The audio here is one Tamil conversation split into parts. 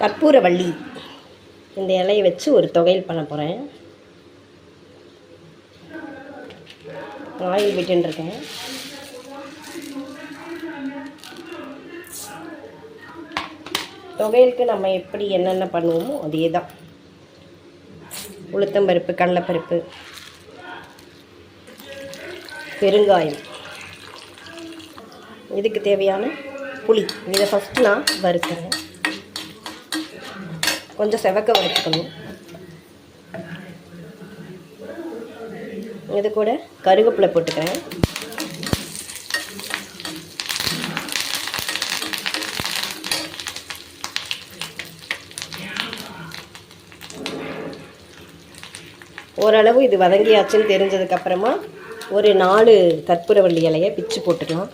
கற்பூரவள்ளி. இந்த இலையை வச்சு ஒரு தொகையல் பண்ண போகிறேன் ஆயில் விட்டுருக்கேன் தொகையலுக்கு நம்ம எப்படி என்னென்ன பண்ணுவோமோ அதே தான் உளுத்தம்பருப்பு கடலைப்பருப்பு பெருங்காயம். இதுக்கு தேவையான புளி. இதை ஃபஸ்ட்டு நான் வறுக்கிறேன். கொஞ்சம் செவக்க வறுத்துக்கணும். இது கூட கருவேப்பிலை போட்டுக்கிறேன். ஓரளவு இது வதங்கியாச்சுன்னு தெரிஞ்சதுக்கப்புறமா ஒரு நாலு கற்பூரவள்ளி இலையை பிச்சு போட்டுக்கலாம்.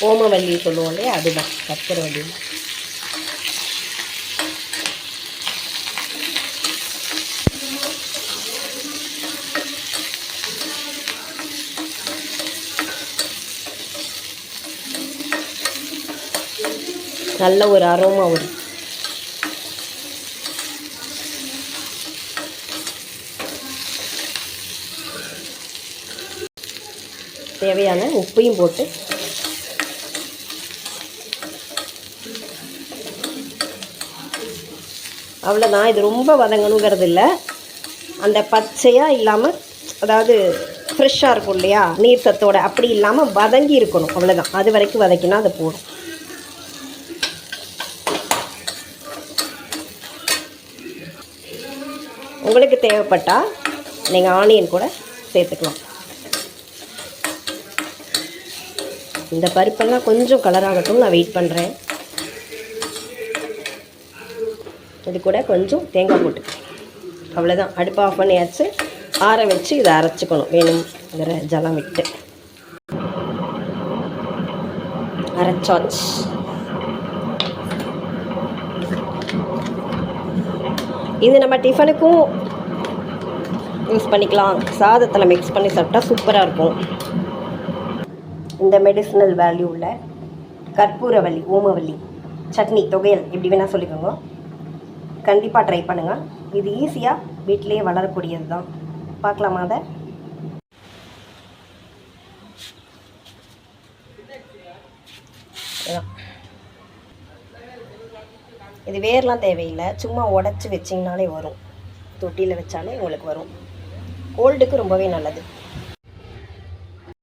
ஓமவல்லி சொல்லுவோம் இல்லையா? அதுதான். கற்பூரவள்ளி நல்ல ஒரு அரோமா வரும். தேவையான உப்பையும் போட்டு அவ்வளோதான் இது ரொம்ப வதங்கணுங்கிறது இல்லை அந்த பச்சையாக இல்லாமல் அதாவது ஃப்ரெஷ்ஷாக இருக்கும் இல்லையா? நீர் சத்தோட அப்படி இல்லாமல் வதங்கி இருக்கணும். அவ்வளோதான் அது வரைக்கும் வதக்கினா அது போடும் உங்களுக்கு தேவைப்பட்டால் நீங்கள் ஆனியன் கூட சேர்த்துக்கலாம். இந்த பருப்பெல்லாம் கொஞ்சம் கலராகட்டும் நான் வெயிட் பண்ணுறேன் இது கூட கொஞ்சம் தேங்காய் போட்டு. அவ்வளோதான் அடுப்பு ஆஃப் பண்ணியாச்சு. ஆற வச்சு இதை அரைச்சிக்கணும். வேணுங்கிற ஜலம் விட்டு அரைச்சாச்சு. இது நம்ம டிஃபனுக்கும் யூஸ் பண்ணிக்கலாம். சாதத்தில் மிக்ஸ் பண்ணி சாப்பிட்டா சூப்பராக இருக்கும். இந்த மெடிசினல் வேல்யூ உள்ள ஓமவல்லி சட்னி தொகையல் எப்படி வேணால் சொல்லிக்கோங்க. கண்டிப்பாக ட்ரை பண்ணுங்கள் இது ஈஸியாக வீட்டிலேயே வளரக்கூடியது தான் பார்க்கலாமா அதை? இது வேர்லாம் தேவையில்லை. சும்மா உடச்சி வச்சிங்கனாலே வரும். தொட்டியில் வச்சாலே உங்களுக்கு வரும். கோல்டுக்கு ரொம்பவே நல்லது.